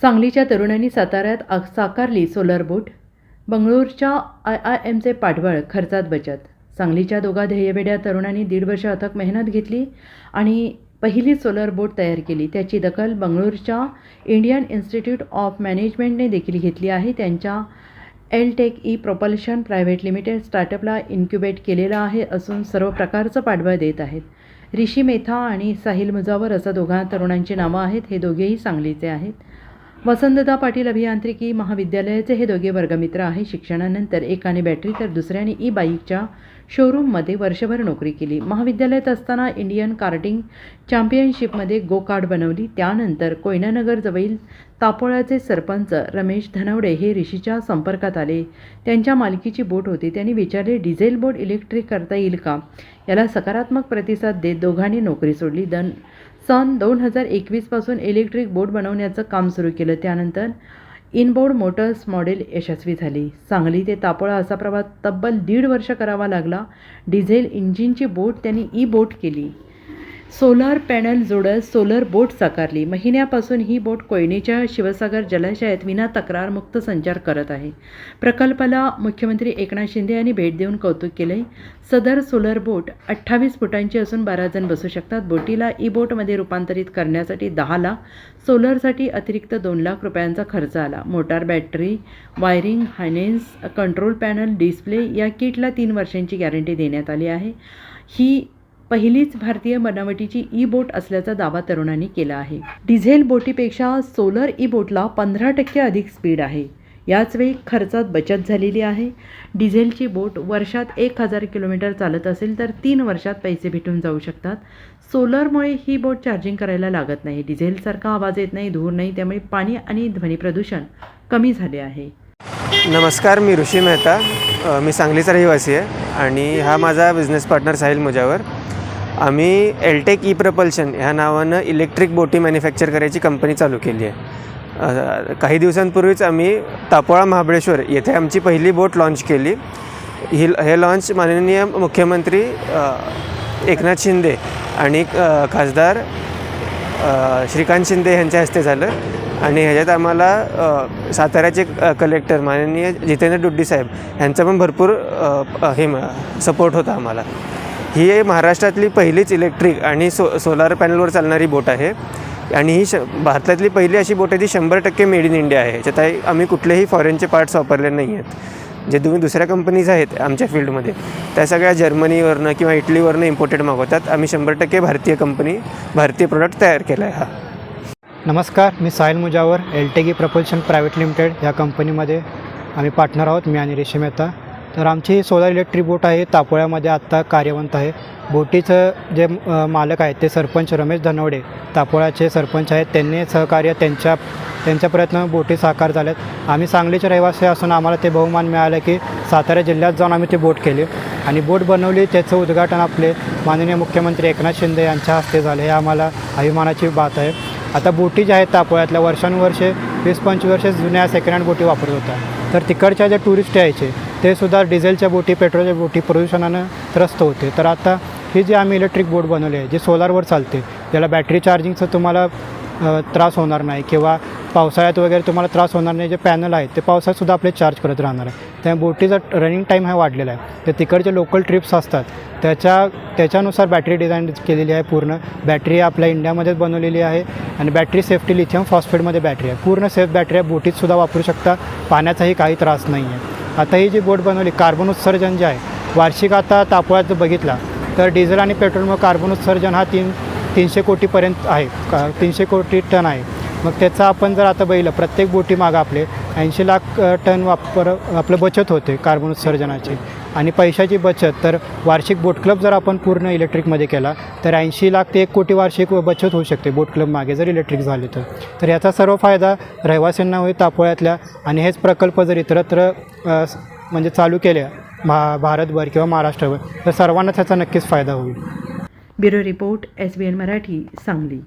सांगलीच्या तरुणांनी साताऱ्यात साकारली सोलर बोट बंगळूरच्या आय आय एमचे पाठबळ खर्चात बचत. सांगलीच्या दोघा ध्येयवेड्या तरुणांनी दीड वर्ष अथक मेहनत घेतली आणि पहिली सोलर बोट तयार केली. त्याची दखल बंगळूरच्या इंडियन इन्स्टिट्यूट ऑफ मॅनेजमेंटने देखील घेतली आहे. त्यांच्या L tech E propulsion private limited स्टार्टअपला इन्क्युबेट केलेलं आहे असून सर्व प्रकारचं पाठबळ देत आहेत. ऋषी मेथा आणि साहिल मुजावर असं दोघा तरुणांची नावं आहेत. हे दोघेही सांगलीचे आहेत. वसंतदा पाटील अभियांत्रिकी महाविद्यालयाचे हे दोघे वर्गमित्र आहे. शिक्षणानंतर एकाने बॅटरी तर दुसऱ्याने ई बाईकच्या शोरूममध्ये वर्षभर नोकरी केली. महाविद्यालयात असताना इंडियन कार्टिंग चॅम्पियनशिपमध्ये गो कार्ड बनवली. त्यानंतर कोयनानगरजवळील तापोळ्याचे सरपंच रमेश धनवडे हे ऋषीच्या संपर्कात आले. त्यांच्या मालकीची बोट होती. त्यांनी विचारले डिझेल बोट इलेक्ट्रिक करता येईल का? याला सकारात्मक प्रतिसाद देत दोघांनी नोकरी सोडली. दन सन दोन हजार एकवीसपासून इलेक्ट्रिक बोट बनवण्याचं काम सुरू केलं. त्यानंतर इनबोर्ड मोटर्स मॉडेल यशस्वी झाली. सांगली ते तापोळा असा प्रवास तब्बल दीड वर्ष करावा लागला. डिझेल इंजिनची बोट त्यांनी ई बोट केली. सोलार पॅनल जोडत सोलर बोट साकारली. महिन्यापासून ही बोट कोयनेच्या शिवसागर जलाशयात विना तक्रारमुक्त संचार करत आहे. प्रकल्पाला मुख्यमंत्री एकनाथ शिंदे यांनी भेट देऊन कौतुक केले सदर सोलर बोट अठ्ठावीस फुटांची असून बारा जण बसू शकतात. बोटीला ई बोटमध्ये रूपांतरित करण्यासाठी दहा लाख सोलरसाठी अतिरिक्त दोन लाख रुपयांचा खर्च आला. मोटार बॅटरी वायरिंग हायनेन्स कंट्रोल पॅनल डिस्प्ले या किटला तीन वर्षांची गॅरंटी देण्यात आली आहे. ही पहिलीच भारतीय बनावटीची ई बोट असल्याचा दावा तरुणांनी केला आहे. डिझेल बोटीपेक्षा सोलर ई बोटला पंधरा टक्के अधिक स्पीड आहे. याचवेळी खर्चात बचत झालेली आहे. डिझेलची बोट वर्षात एक हजार किलोमीटर चालत असेल तर तीन वर्षात पैसे भेटून जाऊ शकतात. सोलरमुळे ही बोट चार्जिंग करायला लागत नाही. डिझेलसारखा आवाज येत नाही धूर नाही त्यामुळे पाणी आणि ध्वनी प्रदूषण कमी झाले आहे. नमस्कार मी ऋषी मेहता. मी सांगलीचा रहिवासी आहे आणि हा माझा बिझनेस पार्टनर साहिल मुजावर. आम्ही एलटेक ई प्रपल्शन ह्या नावानं इलेक्ट्रिक बोटी मॅन्युफॅक्चर करायची कंपनी चालू केली आहे. काही दिवसांपूर्वीच आम्ही तापोळा महाबळेश्वर येथे आमची पहिली बोट लॉन्च केली. ही हे लॉन्च माननीय मुख्यमंत्री एकनाथ शिंदे आणि खासदार श्रीकांत शिंदे यांच्या हस्ते झालं. आणि ह्याच्यात आम्हाला साताऱ्याचे कलेक्टर माननीय जितेंद्र डुड्डी साहेब यांचा पण भरपूर हे सपोर्ट होता आम्हाला. ही महाराष्ट्रातली पहिलीच इलेक्ट्रिक आणि सो सोलार पॅनलवर चालणारी बोट आहे. आणि ही श भारतातली पहिली अशी बोट आहे ती शंभर टक्के मेड इन इंडिया आहे. ज्यात आम्ही कुठलेही फॉरेनचे पार्ट्स वापरले नाही आहेत. जे तुम्ही दुसऱ्या कंपनीज आहेत आमच्या फील्डमध्ये त्या सगळ्या जर्मनीवरनं किंवा इटलीवरनं इम्पोर्टेड मागवतात. आम्ही शंभर टक्के भारतीय कंपनी भारतीय प्रोडक्ट तयार केला आहे हा. नमस्कार मी Sahil Mujawar L propulsion private limited या कंपनीमध्ये आम्ही पार्टनर आहोत. मी आणि रेशी मेहता तर आमची सोलार इलेक्ट्रिक बोट आहे तापोळ्यामध्ये आत्ता कार्यवंत आहे. बोटीचं जे मालक आहेत ते सरपंच रमेश धनवडे तापोळ्याचे सरपंच आहेत. त्यांनी सहकार्य त्यांच्या त्यांच्या प्रयत्न बोटी साकार झाल्यात. आम्ही सांगलीचे रहिवासी असून आम्हाला ते बहुमान मिळालं की सातारा जिल्ह्यात जाऊन आम्ही ती बोट केली. आणि बोट बनवली त्याचं उद्घाटन आपले माननीय मुख्यमंत्री एकनाथ शिंदे यांच्या हस्ते झाले हे आम्हाला अभिमानाची बात आहे. आता बोटी ज्या आहेत तापोळ्यातल्या वर्षानुवर्षे वीस पंचवीस वर्षे जुन्या सेकंड हँड बोटी वापरत होत्या. तर तिकडच्या ज्या टुरिस्ट यायचे ते सुद्धा डिझेलच्या बोटी पेट्रोलच्या बोटी प्रदूषणानं त्रस्त होते. तर आता ही जी आम्ही इलेक्ट्रिक बोट बनवली आहे जी सोलारवर चालते ज्याला बॅटरी चार्जिंगचं तुम्हाला त्रास होणार नाही किंवा पावसाळ्यात वगैरे तुम्हाला त्रास होणार नाही जे पॅनल आहेत ते पावसाळ्यातसुद्धा आपले चार्ज करत राहणार आहे. त्या बोटीचा रनिंग टाईम हा वाढलेला आहे. तर तिकडचे लोकल ट्रिप्स असतात. त्याच्या त्याच्यानुसार बॅटरी डिझाईन केलेली आहे पूर्ण. बॅटरी आपल्या इंडियामध्येच बनवलेली आहे आणि बॅटरी सेफ्टी लिथियम फॉस्फेटमध्ये बॅटरी आहे. पूर्ण सेफ बॅटरी आहे. बोटीतसुद्धा वापरू शकता. पाण्याचाही काही त्रास नाही आहे आता ही जी बोट बनवली कार्बन उत्सर्जन जे आहे वार्षिक आता तापोळ्यात जर बघितला तर डिझेल आणि पेट्रोलमुळे कार्बन उत्सर्जन हा तीन तीनशे कोटीपर्यंत आहे का तीनशे कोटी टन आहे. मग त्याचा आपण जर आता बघितलं प्रत्येक बोटी मागं आपले ऐंशी लाख टन वापर आपलं बचत होते कार्बन उत्सर्जनाची. आणि पैशाची बचत तर वार्षिक बोट क्लब जर आपण पूर्ण इलेक्ट्रिकमध्ये केला तर ऐंशी लाख ते एक कोटी वार्षिक बचत होऊ शकते बोट क्लब मागे जर इलेक्ट्रिक झाले तर. तर याचा सर्व फायदा रहिवाशांना होईल तापोळ्यातल्या आणि हेच प्रकल्प जर इतरत्र म्हणजे चालू केले भा भारतभर किंवा महाराष्ट्रभर तर सर्वांनाच त्याचा नक्कीच फायदा होईल. Bureau report S B N Marathi Sangli.